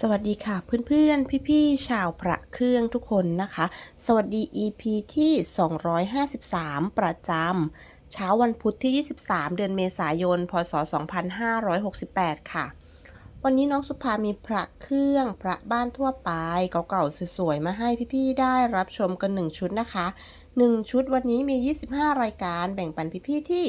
สวัสดีค่ะเพื่อนๆ พี่ๆ ชาวพระเครื่องทุกคนนะคะ สวัสดี EP ที่ 253 ประจำเช้าวันพุธที่ 23 เดือนเมษายน พศ 2568 ค่ะ วันนี้น้องสุภามีพระเครื่องพระบ้านทั่วไป เก่าๆ สวยๆ มาให้พี่ๆ ได้รับชมกัน 1 ชุดนะคะ 1 ชุดวันนี้มี 25 รายการแบ่งปันพี่ๆ ที่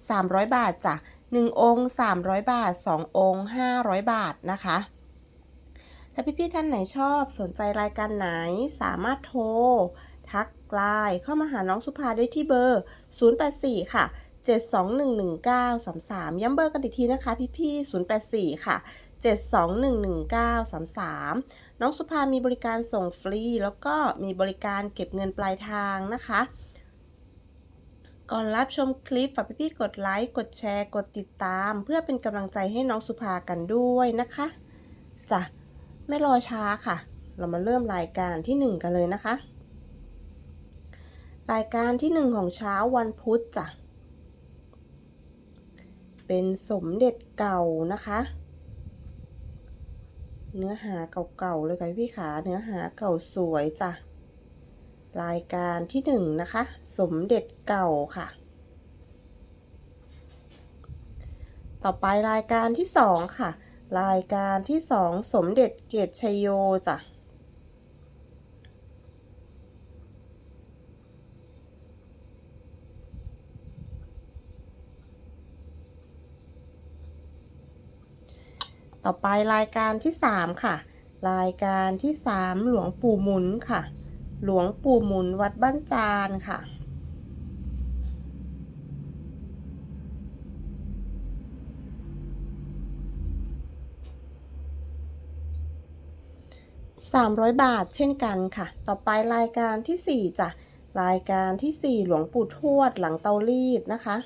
300 บาทจ้ะ1องค์ 300 บาท 2 องค์ 500 บาทนะคะ ถ้าพี่ๆท่านไหนชอบสนใจรายการไหนสามารถโทร ทักไลน์เข้ามาหาน้องสุภาได้ที่เบอร์ 084 ค่ะ 7211933 ย้ำเบอร์กันอีกทีนะคะพี่ๆ084 ค่ะ 7211933 น้องสุภามีบริการส่งฟรี แล้วก็มีบริการเก็บเงินปลายทางนะคะก่อนรับชมคลิปฝากพี่ๆกดไลค์ กดแชร์ กดติดตาม เพื่อเป็นกำลังใจให้น้องสุภากันด้วยนะคะจ้ะ ไม่รอช้าค่ะ เรามาเริ่มรายการที่ 1 กันเลยนะคะ รายการที่ 1 ของเช้าวันพุธจ้ะ เป็นสมเด็จเก่านะคะ เนื้อหาเก่าๆเลยค่ะพี่ขา เนื้อหาเก่าสวยจ้ะ รายการที่ 1 นะคะ สมเด็จเก่าค่ะ ต่อไปรายการที่ 2 ค่ะ รายการที่สองสมเด็จเกียรติชยโยจ้ะต่อไปรายการที่สามค่ะ รายการที่สามหลวงปู่หมุนค่ะ หลวงปู่หมุนวัดบ้านจานค่ะ 300 บาทเช่นกันค่ะ ต่อไปรายการที่ 4จ้ะ รายการที่ 4 หลวงปู่ทวดหลังเตารีดนะคะ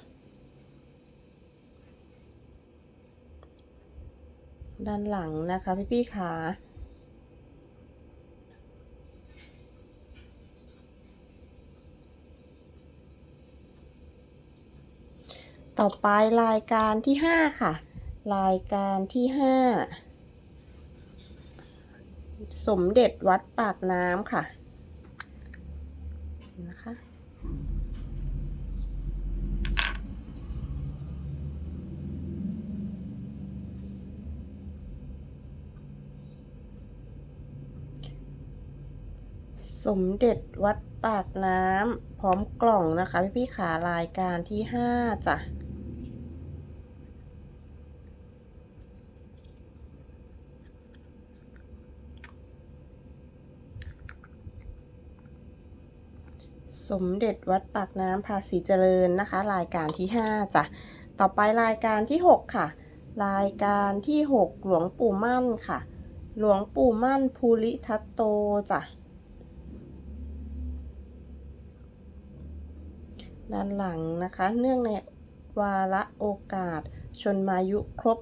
ด้านหลังนะคะพี่พี่ขาต่อไปรายการที่ 5 ค่ะ รายการที่ 5 สมเด็จวัดปากน้ำค่ะนะคะสมเด็จวัดปากน้ำพร้อมกล่องนะคะ พี่พี่ขารายการที่5จ้ะ สมเด็จวัดปากน้ำภาษีเจริญนะคะ รายการที่ 5จ้ะต่อไปรายการที่ 6 ค่ะ รายการที่ 6 หลวงปู่มั่นค่ะ หลวงปู่มั่นภูริทัตโตจ้ะด้านหลังนะคะ เนื่องในวาระโอกาส ชนมายุครบ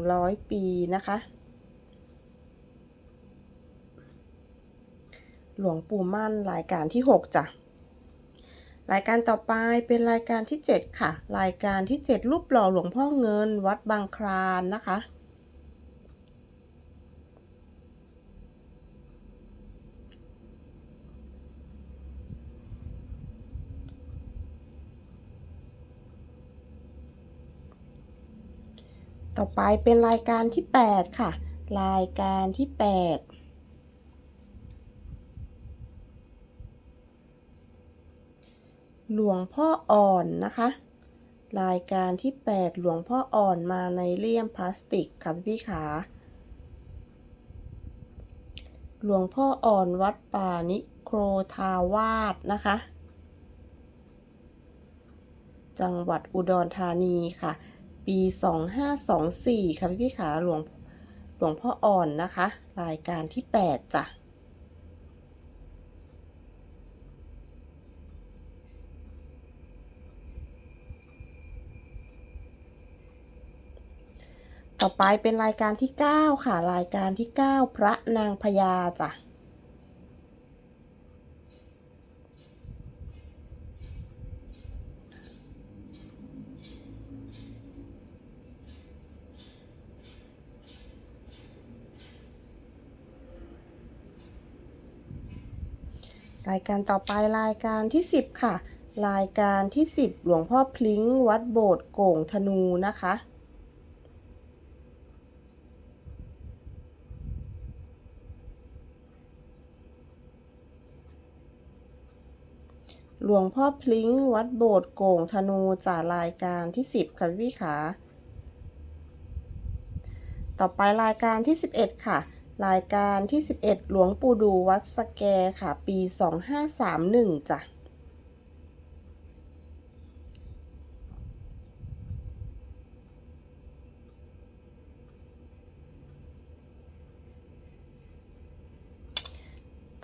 100 ปีนะคะ หลวงปู่มั่นรายการที่ 6จ้ะ รายการต่อไปเป็นรายการที่ 7 ค่ะ รายการที่ 7 รูปหล่อหลวงพ่อเงิน วัดบางคลานนะคะ ต่อไปเป็นรายการที่ 8 ค่ะ รายการที่ 8 หลวงพ่ออ่อนนะคะ รายการที่ 8 หลวงพ่ออ่อนมาในเลี่ยมพลาสติกค่ะพี่ขา หลวงพ่ออ่อนวัดป่านิโครทาวาสนะคะ จังหวัดอุดรธานีค่ะ ปี 2524 ค่ะพี่พี่ขาหลวงหลวงพ่ออ่อนนะคะ รายการที่ 8จ้ะ ต่อไปเป็นรายการที่ 9 ค่ะ รายการที่ 9 พระนางพญาจ้ะรายการต่อไปรายการที่ 10 ค่ะ รายการที่ 10 หลวงพ่อพลิ้งวัดโบสถ์โก่งธนูนะคะ หลวงพ่อพลิ้ง วัดโบสถ์โก่งธนูจากรายการที่ 10 ค่ะพี่ขา ต่อไปรายการที่ 11 ค่ะ รายการที่ 11 หลวงปู่ดูวัดสแกค่ะ ปี 2531 จ้ะ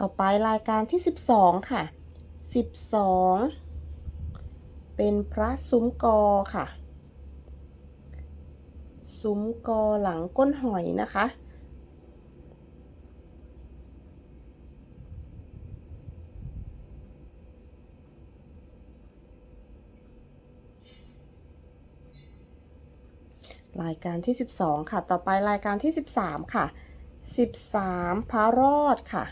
ต่อไปรายการที่ 12 ค่ะ 12 เป็นพระซุ้มกอค่ะ ซุ้มกอหลังก้นหอยนะคะ รายการที่ 12 ค่ะ ต่อไปรายการที่ 13 ค่ะ 13 พระรอดค่ะ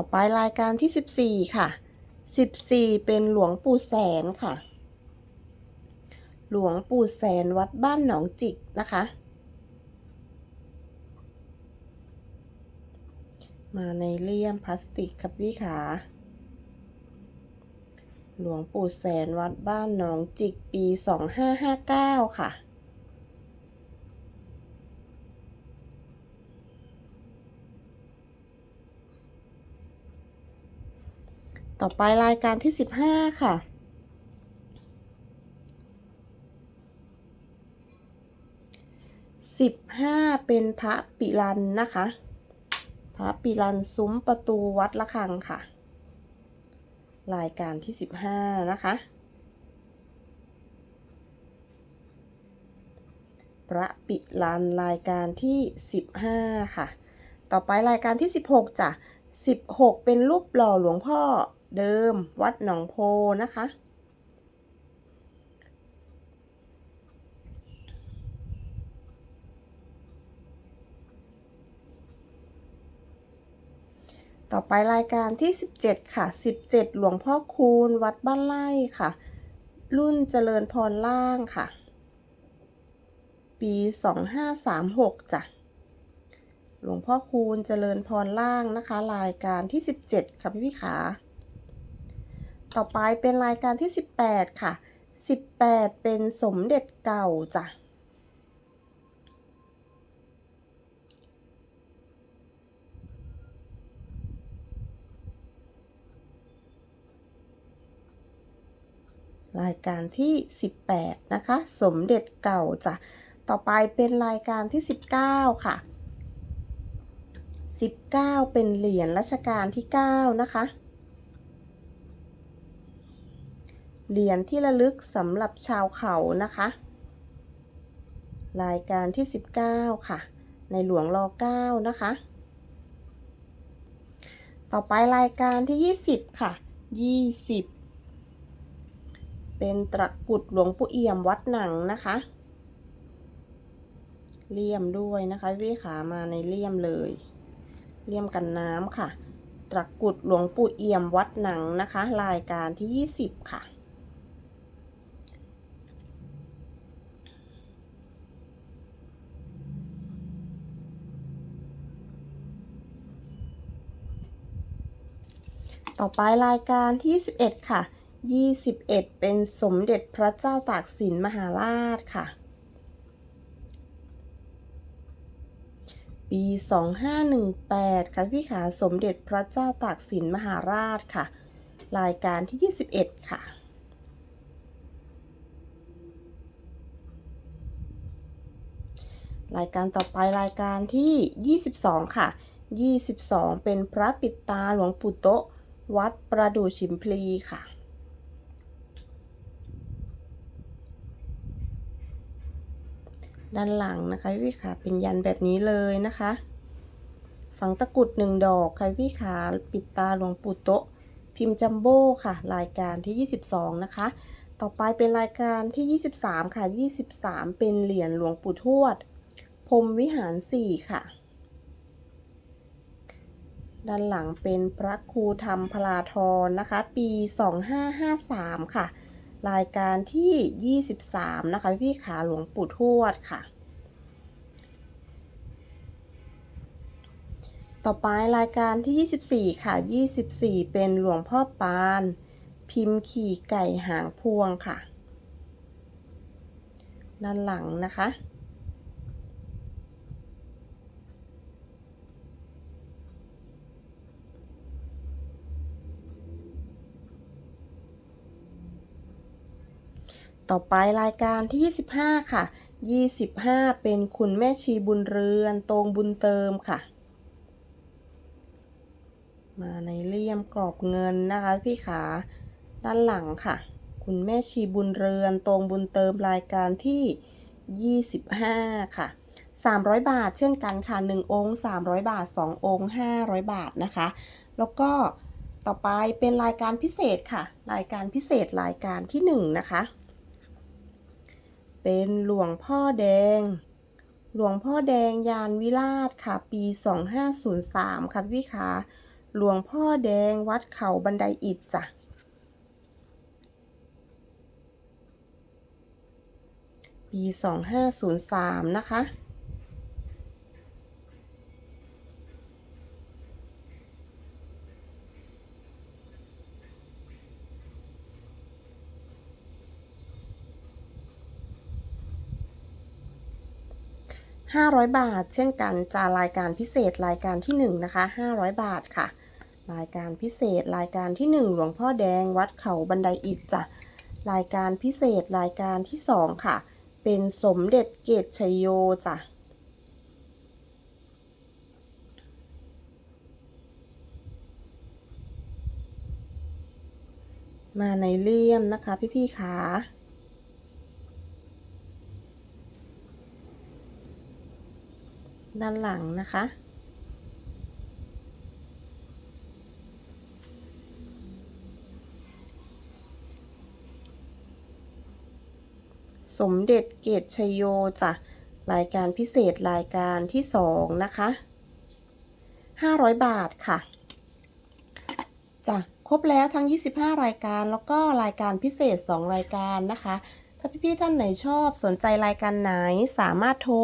ต่อไปรายการที่ 14 ค่ะ 14 เป็นหลวงปู่แสนค่ะ หลวงปู่แสนวัดบ้านหนองจิกนะคะ มาในเลี่ยมพลาสติกครับพี่ขา หลวงปู่แสนวัดบ้านหนองจิกปี 2559 ค่ะ ต่อไปรายการที่ 15 ค่ะ15เป็นพระปิรันนะคะ พระปิรันซุ้มประตูวัดละคังค่ะ รายการที่15นะคะ พระปิรันรายการที่15ค่ะ ต่อไปรายการที่16จ้ะ16เป็นรูปหล่อหลวงพ่อ เดิมวัดหนองโพนะคะ ต่อไปรายการที่ 17 ค่ะ 17 หลวงพ่อคูณ วัดบ้านไร่ค่ะ รุ่นเจริญพรล่างค่ะ ปี 2536 จ้ะหลวงพ่อคูณเจริญพรล่างนะคะ รายการที่ 17 ค่ะพี่พี่ขา ต่อไปเป็นรายการที่ 18 ค่ะ 18 เป็นสมเด็จเก่าจ้ะรายการที่ 18 นะคะ สมเด็จเก่าจ้ะ ต่อไปเป็นรายการที่ 19 ค่ะ 19 เป็นเหรียญรัชกาลที่ 9 นะคะ เหรียญที่ระลึกสำหรับชาวเขานะคะ รายการที่ 19 ค่ะ ในหลวงรอ9นะคะ ต่อไปรายการที่ 20 ค่ะ 20 เป็นตะกุดหลวงปู่เอี่ยมวัดหนังนะคะเลี่ยมด้วยนะคะพี่ขามาในเลี่ยมเลย เลี่ยมกันน้ำค่ะ ตะกุดหลวงปู่เอี่ยมวัดหนังนะคะ รายการที่ 20 ค่ะ ต่อไปรายการที่21ค่ะ 21 เป็นสมเด็จพระเจ้าตากสินมหาราชค่ะ ปี 2518 ค่ะพี่ขาสมเด็จพระเจ้าตากสินมหาราชค่ะ รายการที่ 21 ค่ะรายการต่อไปรายการที่ 22 ค่ะ 22 เป็นพระปิดตาหลวงปู่โตะ วัดประดู่ชิมพลีค่ะ ด้านหลังนะคะพี่ขาเป็นยันแบบนี้เลยนะคะ ฝังตะกุดหนึ่งดอกค่ะพี่ขาปิดตาหลวงปู่โตะพิมพ์จัมโบ้ค่ะ รายการที่ 22 นะคะ ต่อไปเป็นรายการที่ 23 ค่ะ 23 เป็นเหรียญหลวงปู่ทวด พรมวิหาร 4 ค่ะ ด้านหลังเป็นพระครูธรรมพลาทรนะคะ ปี 2553 ค่ะ รายการที่ 23 นะคะ พี่ขาหลวงปู่ทวดค่ะ ต่อไปรายการที่ 24 ค่ะ 24 เป็นหลวงพ่อปาน พิมพ์ขี่ไก่หางพวงค่ะ ด้านหลังนะคะ ต่อไปรายการที่ 25 ค่ะ 25 เป็นคุณแม่ชีบุญเรือน ตรงบุญเติมค่ะ มาในเลี่ยมกรอบเงินนะคะพี่ขา ด้านหลังค่ะ คุณแม่ชีบุญเรือน ตรงบุญเติมรายการที่ 25 ค่ะ 300 บาทเช่นกันค่ะ 1 องค์ 300 บาท 2 องค์ 500 บาทนะคะ แล้วก็ต่อไปเป็นรายการพิเศษค่ะ รายการพิเศษรายการที่ 1 นะคะ เป็นหลวงพ่อแดง หลวงพ่อแดงยานวิราชค่ะ ปี 2503 ค่ะพี่ขาหลวงพ่อแดงวัดเขาบันไดอิฐจ้ะปี 2503 นะคะ 500 บาท เช่นกันจารายการพิเศษรายการที่ 1 นะคะ 500 บาทค่ะ รายการพิเศษรายการที่ 1 หลวงพ่อแดงวัดเขาบันไดอิฐจ้ะรายการพิเศษรายการที่ 2 ค่ะ เป็นสมเด็จเกตชยโยจ้ะมาในเลี่ยมนะคะพี่ๆขา ด้านหลังนะคะ สมเด็จเกตชโยจ้ะรายการพิเศษรายการที่2นะคะ500บาทค่ะจ้ะครบแล้วทั้ง 25 รายการแล้วก็รายการพิเศษ 2 รายการนะคะ ถ้าพี่ๆท่านไหนชอบสนใจรายการไหนสามารถโทร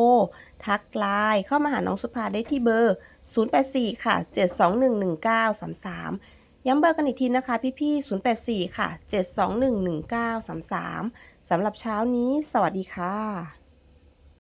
ทักไลน์เข้ามาหาน้องสุภาได้ที่เบอร์ 084 ค่ะ 7211933 ย้ำเบอร์กันอีกทีนะคะพี่ๆ084 ค่ะ 7211933 สำหรับเช้านี้ สวัสดีค่ะ